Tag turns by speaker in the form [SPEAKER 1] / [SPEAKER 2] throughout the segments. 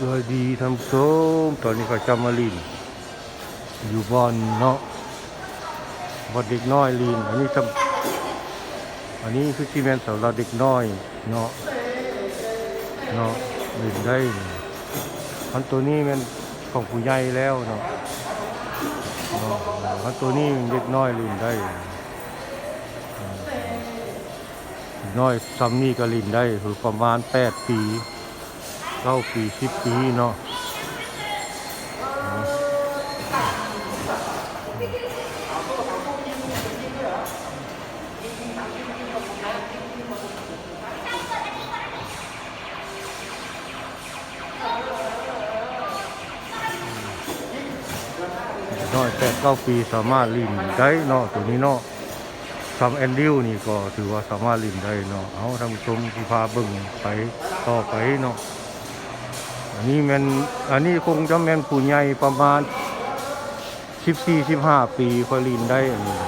[SPEAKER 1] สวัสดีท่านผู้ชมตอนนี้ก็จะมาลิน อยู่บอนเนาะบอนเด็กน้อยลิน อันนี้ทำอันนี้คือซีเมนต์สำหรับเด็กน้อยเนาะเนาะลินได้อันตัวนี้มันของผู้ใหญ่แล้วเนาะเนาะอันตัวนี้มันเด็กน้อยลินได้น้อยซัมนี่ก็ลินได้คือประมาณ 8 ปี เก้าปีสิบปีเนาะน้อยแปดเก้าปีสามารถลินได้เนาะตัวนี้เนาะซัมแอนดิวนี่ก็ถือว่าสามารถลินได้เนาะเอาท่านผู้ชมที่พาเบิ่งไปต่อไปเนาะ นนี้แมันอันนี้คงจะแม่นผู้ใหญ่ประมาณสิบสี่สิบห้าปีคอยลินได้อันนี้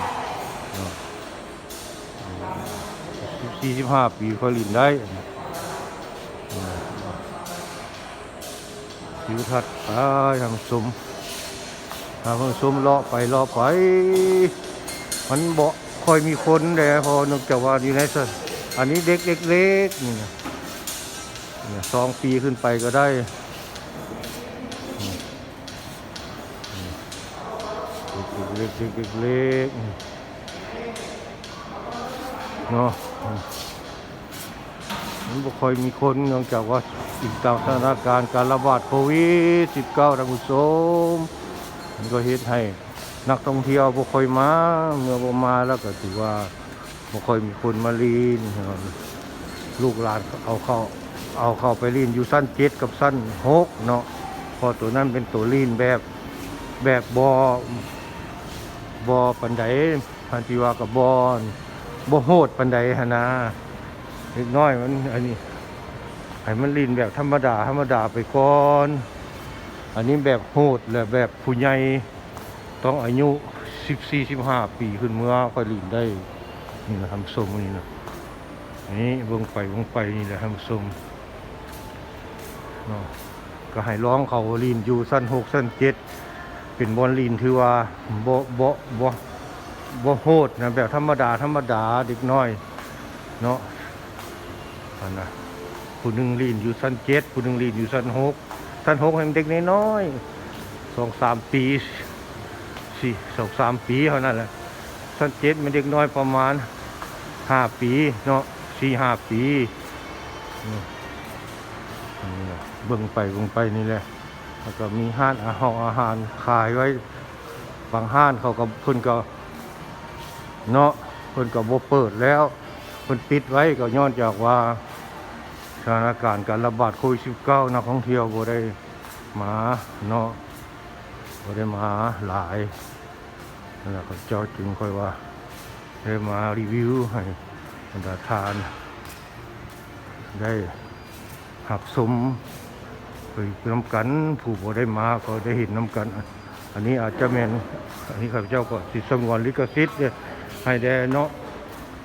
[SPEAKER 1] สิบสี่สิบห้าปีคอยลินได้ผิวทัดไปทานผู้ชมทางชมเลาะไปเลาะไป มันเบ่ค่อยมีคนแต่พอนอกจากว่าอยู่ในสถอันนี้เด็กเล็กๆนี่นะเนี่ยสองปีขึ้นไปก็ได้อืมอืม เด็กๆเด็กๆเล็กๆเนาะมันบ่ค่อยมีคนเนื่องจากว่าอีกตามสถานการณ์การระบาดโควิด -19 ท่านผู้ชมมันก็เฮ็ดให้นักท่องเที่ยวบ่ค่อยมาเมื่อบ่มาแล้วก็ถือว่าบ่ค่อยมีคนมาลีนลูกหลานเอาเข้าเอาเข้าไปลีนอยู่สั้นเจ็ดกับสั้นหกเนาะพอตัวนั้นเป็นตัวลีนแบบแบบบอ บอปันไดพันธิวากับบอนบ่โหดปันไดหนนะเล็กน้อยมันอันนี้ให้มันลีนแบบธรรมดาธรรมดาไปก่อน อันนี้แบบโหดและแบบผู้ใหญ่ต้องอายุ14 15ปีขึ้นเมื่อค่อยลินได้ นี่แหละทำส้มนี่นะนี่เบิ่งไปเบิ่งไปนี่แหละทำส้มเนาะก็ให้ร้องเขาลินอยู่สั้น6สั้น7 เป็นบอลลินถือว่าบ่บ่บ่บ่โหดนะแบบธรรมดาธรรมดาเด็กน้อย เนาะอันนะผู้หนึ่งลีนอยู่สั้นเจ็ดผู้หนึ่งลีนอยู่สั้นหกท่านหกให้มันเด็กน้อยสองสามปีสี่สองสามปีเท่านั้นแหละท่านเจ็ดมันเด็กน้อยประมาณห้าปีเนาะสี่ห้าปีนี่นะเบิ่งไปเบิ่งไปนี่แหละ แล้วก็มีห้านอาหารอาหารขายไว้บางห้านเขาก็เพิ่นก็เนาะเพิ่นก็บ่เปิดแล้วเพิ่นปิดไว้ก็ย้อนจากว่าสถานการณ์การระบาดโควิด19นักท่องเที่ยวบ่ได้มาเนาะบ่ได้มาหลายนั่นแหละเขาเจ้าจึงค่อยว่าได้มารีวิวให้บรรดาทานได้หับสม น้ำกันผู้บ่ได้มาก็ได้เห็นน้ำกัน อันนี้อาจจะแมนอันนี้ข้าพเจ้าก็สิสงวนลิขสิทธิ์ที่ให้ได้เนาะ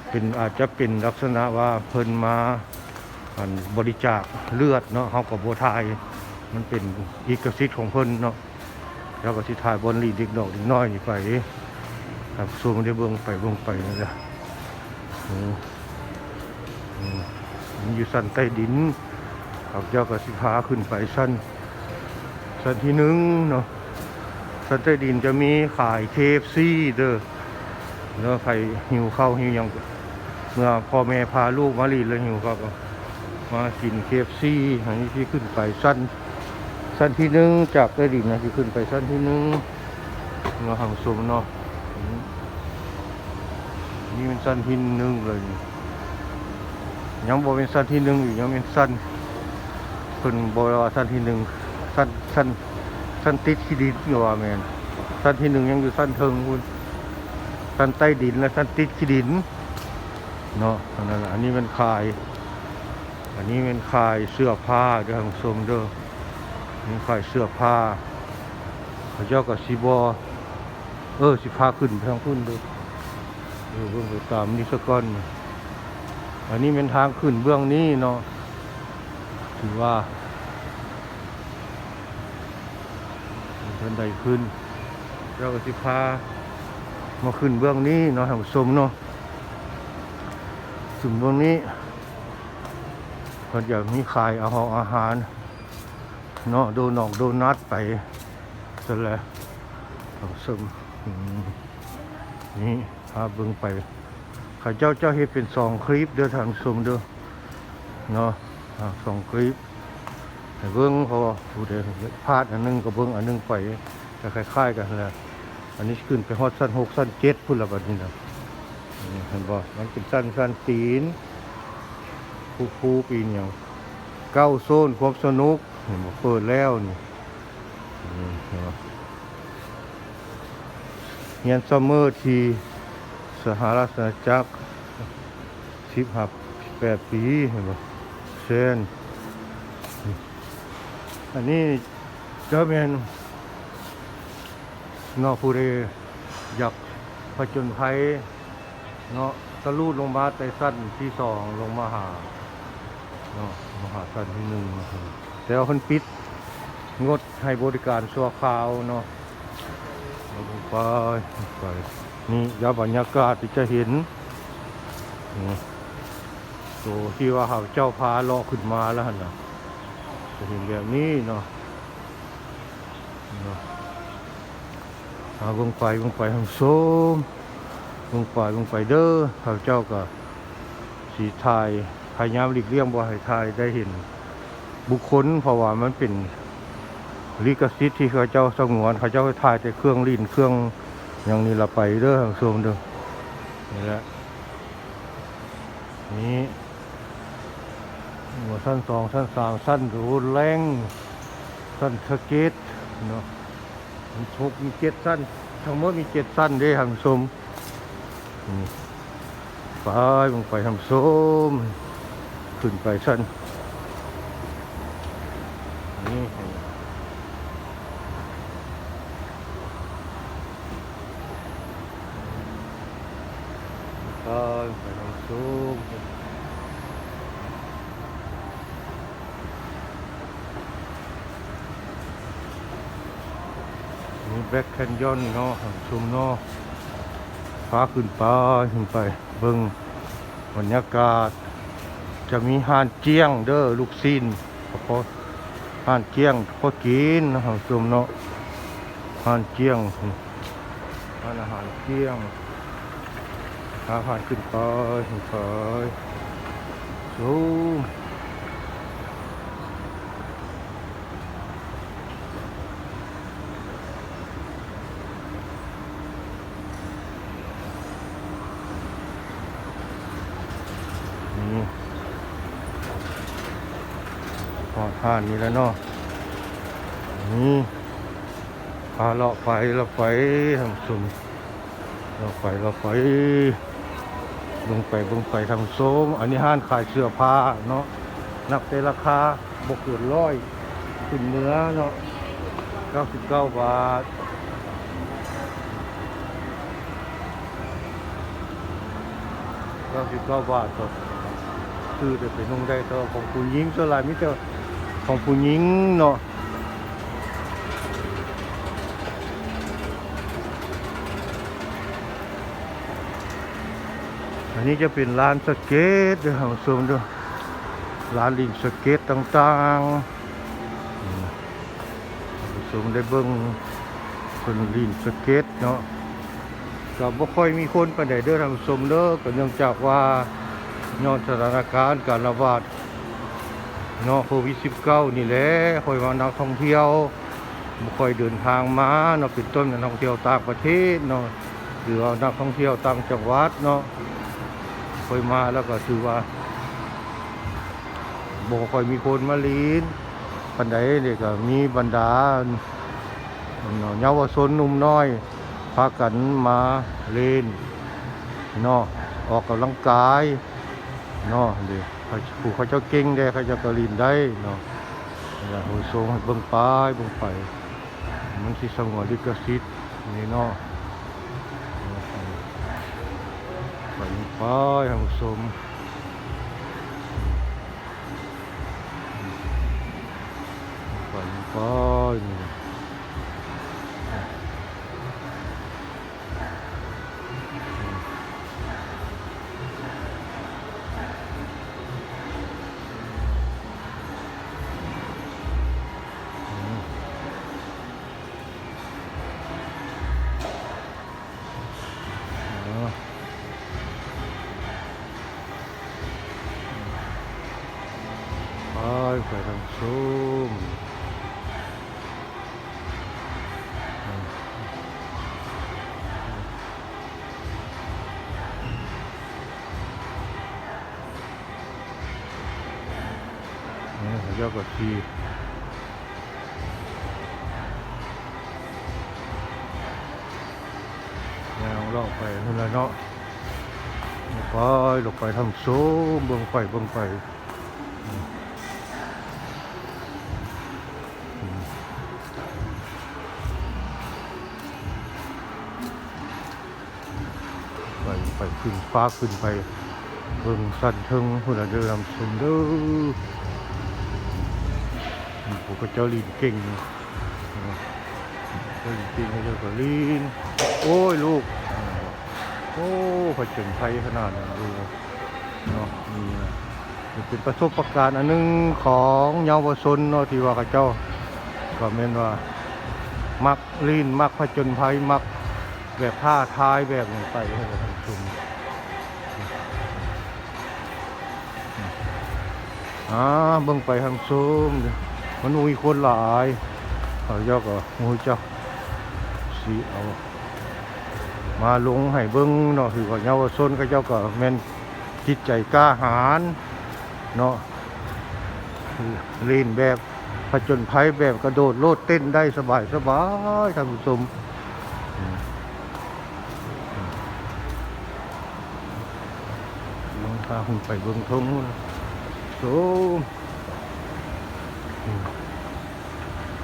[SPEAKER 1] เป็นอาจจะเป็นลักษณะว่าเพิ่นมาอันบริจาคเลือดเนาะเฮากับบัวทายมันเป็นอีกสิทธิ์ของเพิ่นเนาะแล้วก็สิทายบนลีเด็กดอกเด็กน้อยนี่ไปครับสูงได้เบิ่งไปเบิ่งไปนี่ล่ะอืมอืมมันอยู่สันใต้ดิน ครับเจ้าก็สิพาขึ้นไปสั้นสั้นที่หนึ่งเนาะสั้นใต้ดินจะมีขายเคฟซีเด้อแล้วใครหิวข้าวหิวยังเมื่อพ่อแม่พาลูกมาลีแล้วหิวข้าวก็มากินเคฟซีอันนี้ที่ขึ้นไปสั้นสั้นที่หนึ่งจากใต้ดินนะที่ขึ้นไปสั้นที่หนึ่งมาหังสมเนาะนี่เป็นสั้นที่หนึ่งเลยยังบอกเป็นสั้นที่หนึ่งอยู่ยังเป็นสั้น เพิ่นบอกว่าสั้นที่หนึ่งสั้นสั้นสั้นติดขี้ดินอยู่ว่าแมนสั้นที่หนึ่งยังอยู่สั้นเทิงคุณสั้นใต้ดินและสั้นติดขี้ดินเนาะอันนั้นน่ะอันนี้มันคาย อันนี้เป็นขายเสื้อผ้าเด้อท่านผู้ชมเด้อนี่ขายเสื้อผ้าพระเจ้ากับสีบอเออสิพาขึ้นทางขึ้นเด้อเออเบื้องไปตามนี่สก้อนอันนี้เป็นทางขึ้นเบื้องนี้เนาะ ถือว่าบันไดขึ้น เราก็สิพามาขึ้นเบื้องนี้เนาะท่านผู้ชมเนาะถึงเบื้องนี้เพิ่นอยากมีขายอาหารอาหารเนาะโดนอกโดนัทไปซะแล้วท่านผู้ชมนี่พาเบิ่งไปข้าเจ้าเจ้าเฮ็ดเป็นสองคลิปเด้อท่านผู้ชมเด้อเนาะ สองคลิปเบิ้องพราะว่าผู้ใดพลาดอันหนึงก็เบิ้องอันหนึงไปก็คล้ายๆกันแหละอันนี้ขึ้นไปฮอดสั้นหกสั้นเจ็ดพุ่นละบัดนี้นะเห็นบ่มันเป็นสั้นสั้นตีนผู้ผู้ปีเนอย่างเก้าโซนความสนุกเห็นบ่เปิดแล้วนี่เฮียนซัมเมอร์ที่สหรัฐอาณาจักรสิบหับแปดปีเห็นบ่ เซนอันนี้จะเป็นเนาะผู้ใดอยากผจญภัยเนาะทะลุลงมาไต่สั้นที่สองลงมาหาเนาะมาหาสั้นที่หนึ่งแต่ว่าคนปิดงดให้บริการชั่วคราวเนาะไปไปนี่ยาบรรยากาศที่จะเห็น ตัวที่ว่าเขาเจ้าพาเลาะขึ้นมาแล้วนะจะเห็นแบบนี้เนาะเนะเอาวงไปวงไปทางโซมวงไปวงไปเด้อเขาเจ้าก็สีทายพยายามหลีกเลี่ยงบ่ให้ทายได้เห็น บุคคลเพราะว่ามันเป็นลิขสิทธิ์ที่เขาเจ้าสงวนเขาเจ้าถ่ายแต่เครื่องลิ้นเครื่องอย่างนี้ละไปเด้อทางโซมเด้อนี่แหละนี่หัว สั้นสองสั้นสามสั้นรูแรงสั้นสเก็ตเนาะมีชกมีเจ็ดสั้น ทั้งหมดมีเจ็ดสั้นด้ทำส้มนี่ไปลงไปทำส้มขึ้นไปสั้นเห็นไหมไปไปทำส้ม มีแบ็คแค นยอนเนาะชุมเนาะฟ้าขึ้นไปขึ้นไป เบิ่งบรรยากาศ จะมีห่านเจียงเด้อลูกซินพอห่านเจียงพอกินนะครับชุมเนาะห่านเจียงห่านอาหารเจียงอาหารขึ้นไปขึ้นไปสูง ผ่านนี่แล้วเนาะนี่พาเลาะไปเลาะไปทำสุ่มเลาะไปเลาะไปลงไปลงไปทำโซมอันนี้ห้านขายเสื้อผ้าเนาะนับแต่ราคาบกเกินร้อยขึ้นเนื้อเนาะ99 บาท99บาทก็คือจะเป็นนุ่งได้ต่ว่าของผู้หญิงส่วนหลายมิแต่ ของผู้หญิงเนาะอันนี้จะเป็นร้านสเก็ตเด้วยของชมด้วยร้านลิงสเก็ตต่างๆอืมได้เบิ้งคนลิงสเก็ตเนาะก็บ่ค่อยมีคนไปานเด้อท่านผู้ชมเด้อก็เนื่องจากว่าย้อนสถานการณ์การระบาด เนาะโควิด19นี่แหละคอยมานักท่องเที่ยวบ่ค่อยเดินทางมาเนาะเป็นต้นนักท่องเที่ยวต่างประเทศเนาะหรือว่านักท่องเที่ยวต่างจังหวัดเนาะคอยมาแล้วก็ถือว่าบ่ค่อยมีคนมาลีนปานใดนี่ก็มีบรรดาเนาะเยาวชนหนุ่มน้อย พากันมาเล่นเนาะออกกำลังกายเนาะเดี๋ยว เขาผู้เขาเจ้าเก่งได้เขาเจะกระลินได้เนาะอย่าโหยโซงเบิ่งไปเบิ่งไป มันสิสงวนลิขสิทธิ์นี่เนาะไปไปให้มันสมไปไปนี่ นี่เขาเจ้าก็ทีแนวลาะไปนู่นละเนาะไปลงไปทำซูมเบิ่งไปเบิ่งไปไปไปขึ้นฟ้าขึ้นไปเบิ่งสั่นเทิงหุ่นละเดินำสุนเด้อ มีพวกก็เจ้าลีนเก่งเจ้าลีนเก่งให้เจ้าก็ลีนโอ้ยลูก โอ้ผจญภัยขนาดนั้นดูเนาะนี่นะเป็นประสบะการณ์อันนึงของเยาวชนเนาะที่ว่าเขาเจ้า ก็แม่นว่า มักลีนมักผจญภัยมักแบบท่าทายแบบนี้ไปให้กับทางชุมอ่าเบิ่งไปทางซูมเดี๋ยว มันมีคนหลายเขาเจ้าก็มูเจ้าสีเอา มาลงให้เบิ่งเนาะคือว่าเยาวชนเขาเจ้าก็แม่นจิตใจกล้าหาญเนาะเล่นแบบผจญภัยแบบกระโดดโลดเต้นได้สบายสบายท่านผู้ชมลงพาหุ่นไปเบิ่งทงโซ มอืม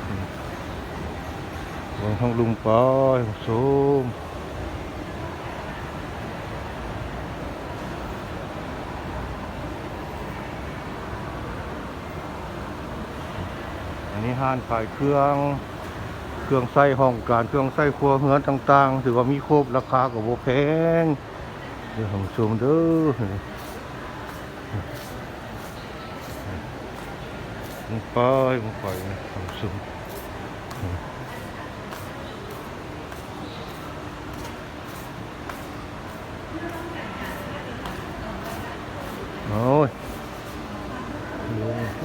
[SPEAKER 1] อืมเบิ่งลุงปอยโซมอันนี้ห้านขายเครื่อง เครื่องใส่ห้องการเครื่องใส่ครัวเฮือนต่าง ๆ ถือว่ามีครบราคาก็บ่แพงเดี๋ยวผมซูมเด้อมึง ไปมึงไปผมซูมโอ้ย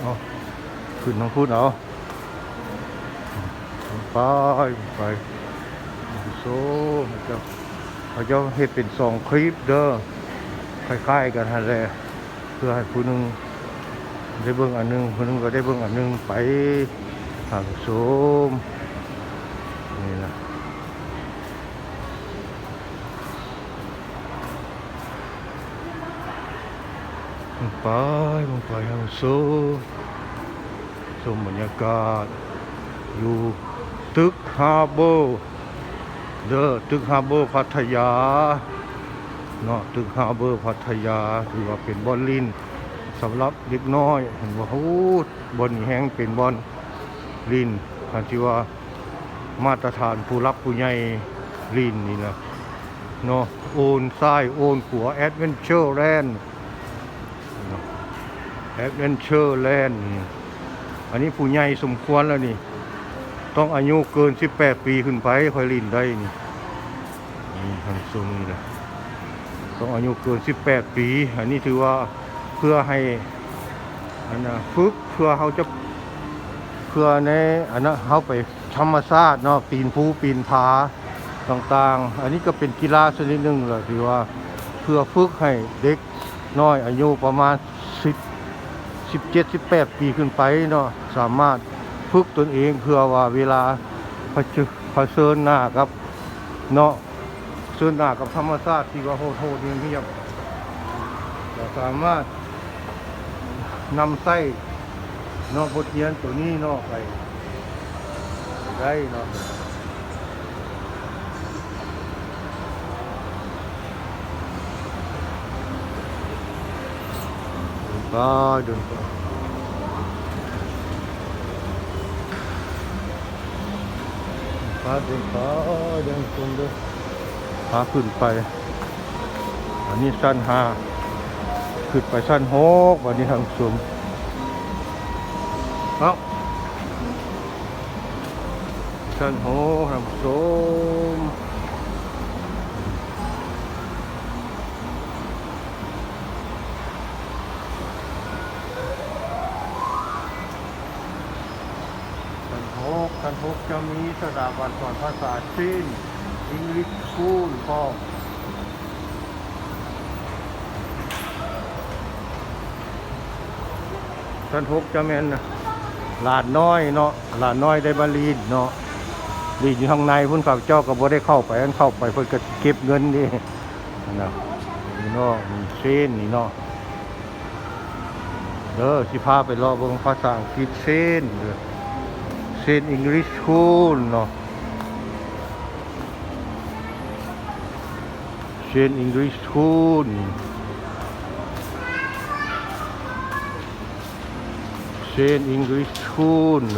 [SPEAKER 1] เอาขึ้นน้องพูดเอาไปไปโซ่เจ้าเขาจะเฮ็ดเป็นสองคลิปเด้อคล้ายๆกันฮะแหละเพื่อให้ผู้นึง ได้เบิ่งอันหนึงผู้หนึงก็ได้เบิ่งอันหนึงไปทางชมนี่นะลงไปลงไปทางชมชมบรรยากาศ อยู่ตึกฮาร์เบอร์เด้อตึกฮาร์เบอร์พัทยาเนาะตึกฮาเบอร์พัทยา ถือว่าเป็นบอลลิน สำหรับเด็กน้อยเห็นว่าโอ้บอลนี่แห้งเป็นบอลลินคันที่ว่ามาตรฐานผู้รับผู้ใหญ่ลินนี่นะเนาะโอนซ้ายโอนขวาแอดเวนเจอร์แลนด์แอดเวนเจอร์แลนด์อันนี้ผู้ใหญ่สมควรแล้วนี่ ต้องอายุเกิน 18 ปีขึ้นไปค่อยลินได้นี่นี่ทางทรงนี่แหละต้องอายุเกิน 18 ปี อันนี้ถือว่า พื่อให้อันนะฝึกเพื่อเขาจะเพื่อในอันนะเขาไปธรรมชาติเนาะปีนภูปีนผาต่างๆ อันนี้ก็เป็นกีฬาชนิดหนึ่งเลยถือว่าเพื่อฝึกให้เด็กน้อยอายุประมาณ 10 17 18 ปีขึ้นไปเนาะสามารถฝึกตนเองเพื่อว่าเวลาเผชิญเชิญหน้ากับเนาะเชิญหน้ากับธรรมชาติที่ว่าโหดโหดเงียบเราสามารถ นำไส้นอกบทเรียนตัวนี้นอกไป ได้เนาะเดินไปเดินไปพาเดินไปเดินตรงเด้อพาขึ้นไป อันนี้สั้นห้า ขึ้นไปสั้นหกวันนี้ทางสูงเอาสั้นหกทางสูงชั้นหกชั้นหกจะมีสถาบันสอนภาษาจีนอังกฤษคูลพ ร้อมชั้นหกจะแม่นหลาดน้อยเนาะหลาดน้อยได้บาลีนเนาะลีอยู่ข้างในพุ่นข้าเจ้าก็บ่ได้เข้าไปอันเข้าไปเพิ่นก็เก็บเงินดินะนี่เนาะเส้นนี่เนาะเด้อสิพาไปรอเบิ่งภาษาอังกฤษเซนเด้อเซนอังกฤษคูลเนาะเซนอังกฤษสคูลเซนอังกฤษคูล train English tune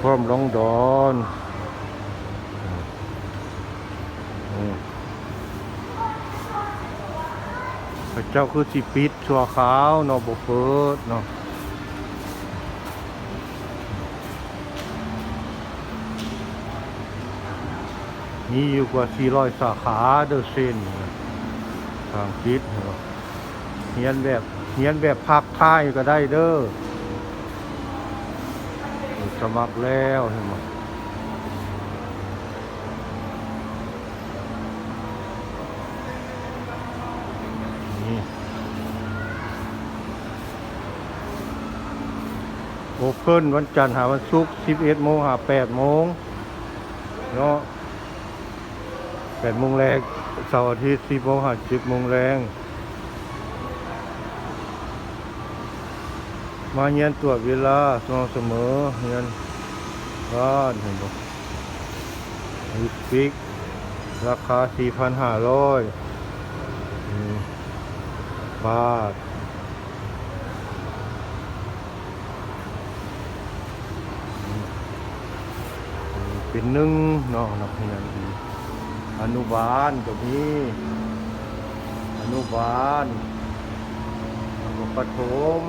[SPEAKER 1] from London พระเจ้าคือสิปิดชัวขาวเนาะบ่เปิดเนาะมีอยู่กว่า 400 สาขาเดอเส้นทางคิดเนาะเฮียนแบบเฮียนแบบภาคท้ายก็ได้เด้อ สมัครแล้วเห็นไหมโอเพ่นวันจันทร์หาวันศุกร์11โมงหา8โมงเนาะ8โมงแรงเสาร์อาทิตย์10โมงหา10โมงแรง มาเรียนตรวจเวลาสม่ำเสมอเรียนบ้านเห็นบ่มิสปิก ราคา 4,500อืมบาทเป็นหนึ่งเนาะนักเรียนอนุบาลก็มีอนุบาลแล้วก็ประถม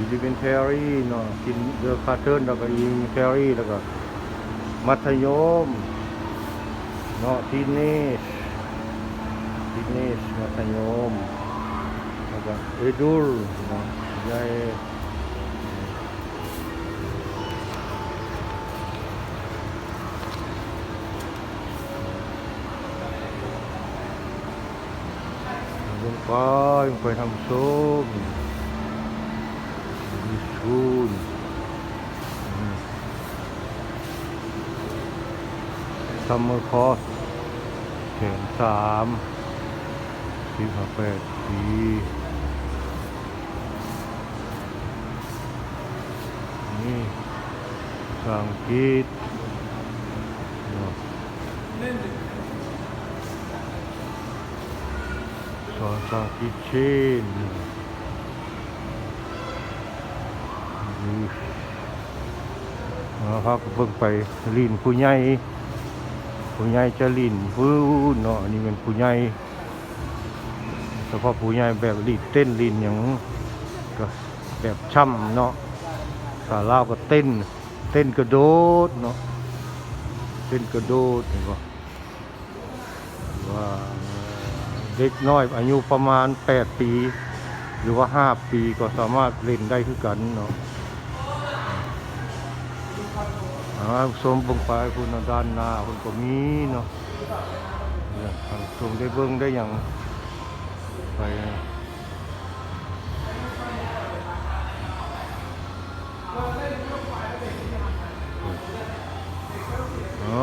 [SPEAKER 1] elementary เนาะกินเดอร์คาเทิร์นแล้วก็ elementary แล้วก็มัธยมเนาะทีนี่ทีนี่มัธยมแล้วก็เอดูลเนาะใหญ่ลงไปลงไปทำส้ม มีชูนซัมเมอร์คอสแขนสามสิบห้าแปดปีนี่สังกฤษเนาะสอนสอนกิเช่น นะครับเบิ่งไปลินผู้ใหญ่ผู้ใหญ่จะลินผู้เนาะนนี้เป็นผู้ใหญ่เฉพาะผู้ใหญ่แบบลินเต้นลินอย่างก็แบบช่ำเนาะสาลาวก็เต้น เต้นกระโดดเนาะเต้นกระโดดเห็นปะว่าเด็กน้อยอายุประมาณ 8 ปี หรือว่า 5 ปีก็สามารถเล่นได้คือกันเนาะ อาสมเบิ่งไปคุณด้านหน้าคุณก็มีเนาะเนี่ยทางชมได้เบิ่งได้อย่างไปเน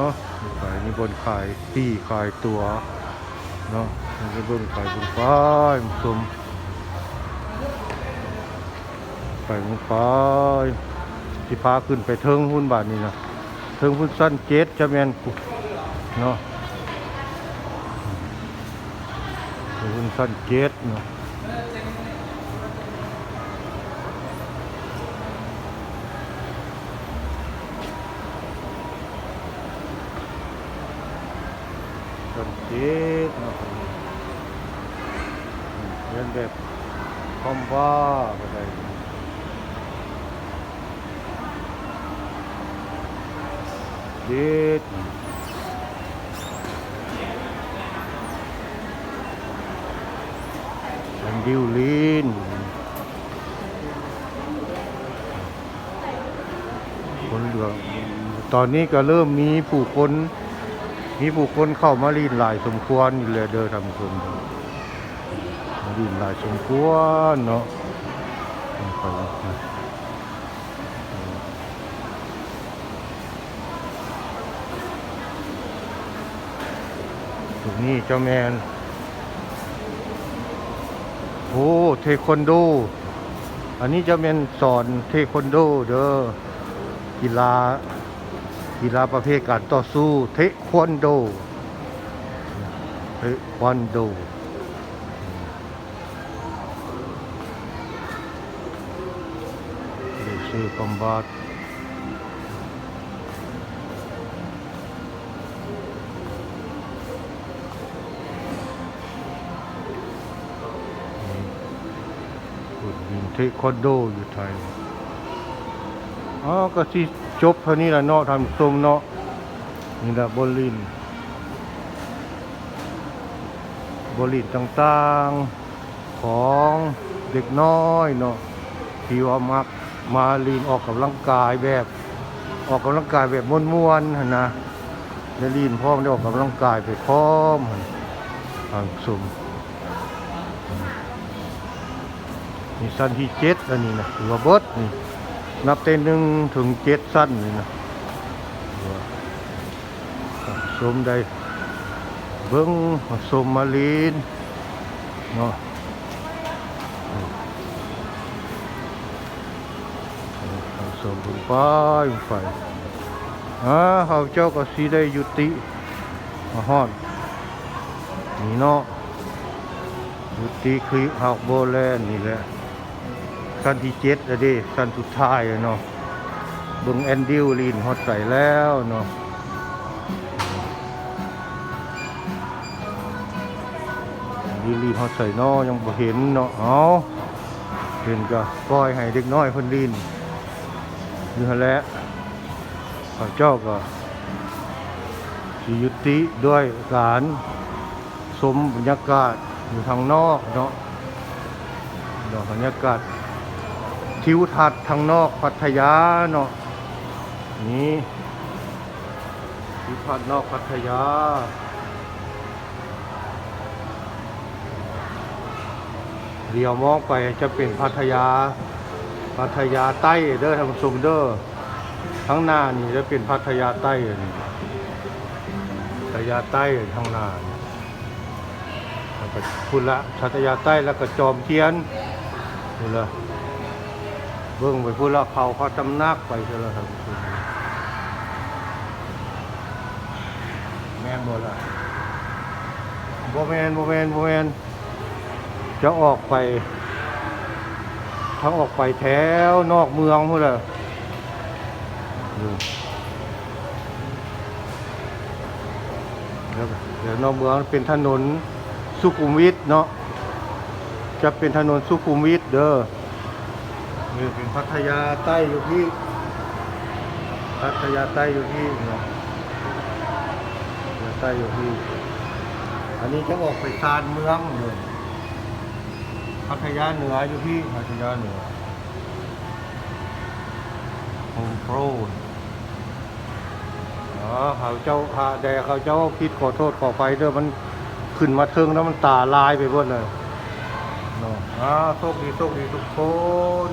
[SPEAKER 1] าะขายนี่บนขายตีขายตัวเนาะมันจะเบิ่งไปเบิ่งไปมันชมไปเบิ่งไปสิพาขึ้นไปเทิงหุ้นบาทนี่นะ เทิงหุ้นสั้นเจ็ดจะแมนเนาะเทิงหุ้นสั้นเจ็ดเนาะสันเจ็ดเนาะเรียนแบบคอมบ้าก็ได้ ด็ดแองดิวลินคนเหลืองตอนนี้ก็เริ่มมีผู้คน มีผู้คนเข้ามาลีนหลายสมควรอยู่เลยเด้อท่านผู้ชมลีนหลายสมควรเนาะตรง นี้เจ้าแมนโอ้เทควันโด อันนี้เจะเป็นสอนเทควันโดเด้อกีฬากีฬาประเภทการต่อสู้ เทควันโดเทควันโดเดซีคอมบาท เทควันโดอยู่ไทยอ๋อก็ที่จบเท่านี้ละเนาะทำส้มเนาะนี่ละบอลลินบอลลินต่างๆของเด็กน้อยเนาะที่ว่ามักมาลีนออกกำลังกายแบบ ออกกำลังกายแบบม้วนๆนนะได้ลีนพร้อมได้ออกกำลังกายไปพร้อมหั่นทางสม นี่สั้นที่เจ็ดอันนี้นะถือว่าเบิดนี่นับเต้นหนึ่งถึงเจ็ดสั้นนี่นะสมได้เบิ้งสมมาลีนเนาะสมบุญไปไปอ่าเขาเจ้าก็สีได้ยุติมาฮอดนี่เนาะยุติคือหักโบแลนนี่แหละ สั้นที่เจ็ดอดิสั้นสุดท้ายเนาะบิ่งแอนดิวลีนฮอตใส่แล้วเนาะดีลีนฮอตใส่เนาะยังบ่เห็นเนาะเอาเห็นก็ปล่อยให้เด็กน้อยเพิ่นลีนอยู่แหละข้าเจ้าก็สิยุติด้วยการสมบรรยากาศอยู่ทางนอกเนาะเนาะบรรยากาศ ทิวทัศน์ทางนอกพัทยาเนาะนี่ทิวทัศน์นอกพัทยาเดี๋ยวมองไปจะเป็นพัทยา พัทยาใต้เด้อทางสมเด้อทั้งหน้านี่จะเป็นพัทยาใต้นี่พัทยาใต้ทางหน้านี่แล้วก็พุนละพัทยาใต้แล้วก็จอมเทียนนี่ละ บิ่งไปพูดแล้วเขาเขาจำนักไปเสียแล้วครับแม่นบ่ละบ่แม่นบ่แม่นบ่แม่นจะออกไปถ้าออกไปแถวนอกเมืองพุ่นล่ะอืมเดี๋ยเดี๋ยวนอกเมืองเป็นถนนสุขุมวิทเนาะจะเป็นถนนสุขุมวิทเด้อ นี่เป็นพัทยาใต้อยู่ที่ พัทยาใต้อยู่ที่นะพัทยใต้อยู่ที่ อันนี้จะออกไปชานเมืองเลยพัทยาเหนืออยู่ที่พัทยาเหนือโฮมโปรอ๋อเขาเจ้าหาแดเขาเจ้าคิดขอโทษขอไฟเด้อมันขึ้นมาเทิงแล้วมันตาลายไปหมดเลยเนาะอ่าโชคดีโชคดีทุกคน